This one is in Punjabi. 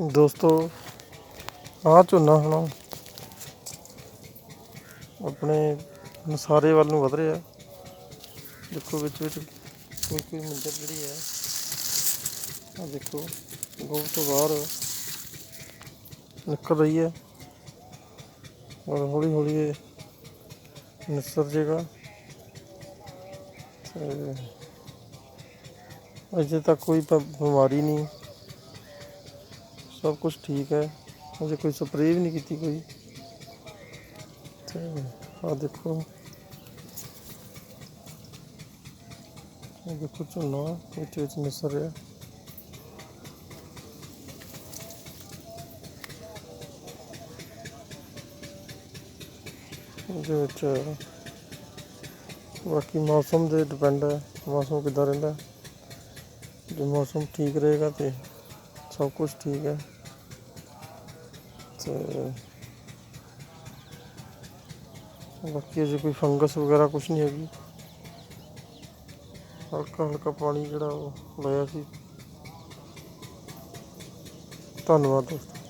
ਦੋਸਤੋ, ਆਹ ਝੋਨਾ ਹੁਣ ਆਪਣੇ ਨਸਾਰੇ ਵੱਲ ਨੂੰ ਵਧ ਰਿਹਾ। ਦੇਖੋ ਵਿੱਚ ਵਿੱਚ ਕੋਈ ਕੋਈ ਮੰਜ਼ਰ ਜਿਹੜੀ ਹੈ ਆ ਦੇਖੋ ਗੋਬ ਤੋਂ ਬਾਹਰ ਨਿਕਲ ਰਹੀ ਹੈ। ਔਰ ਹੌਲੀ ਹੌਲੀ ਇਹ ਨਿਸਰ ਜੇਗਾ ਤੇ ਅਜੇ ਤੱਕ ਕੋਈ ਪ- ਬਿਮਾਰੀ ਨਹੀਂ। ਸਭ ਕੁਝ ਠੀਕ ਹੈ। ਅਜੇ ਕੋਈ ਸਪਰੇਅ ਵੀ ਨਹੀਂ ਕੀਤੀ ਕੋਈ। ਤੇ ਆ ਦੇਖੋ। ਇਹ ਦੇਖੋ ਝੋਨਾ, ਵਿੱਚ ਵਿੱਚ ਨਿਸਰ ਰਿਹਾ। ਇਹਦੇ ਵਿੱਚ ਬਾਕੀ ਮੌਸਮ ਦੇ ਡਿਪੈਂਡ ਹੈ। ਮੌਸਮ ਕਿੱਦਾਂ ਰਹਿੰਦਾ ਜੇ ਮੌਸਮ ਠੀਕ ਰਹੇਗਾ ਤੇ ਸਭ ਕੁਝ ਠੀਕ ਹੈ। ਤੇ ਬਾਕੀ ਅਜੇ ਕੋਈ ਫੰਗਸ ਵਗੈਰਾ ਕੁਝ ਨਹੀਂ ਹੈਗੀ। ਹਲਕਾ ਹਲਕਾ ਪਾਣੀ ਜਿਹੜਾ ਉਹ ਲਾਇਆ ਸੀ। ਧੰਨਵਾਦ ਦੋਸਤੋ।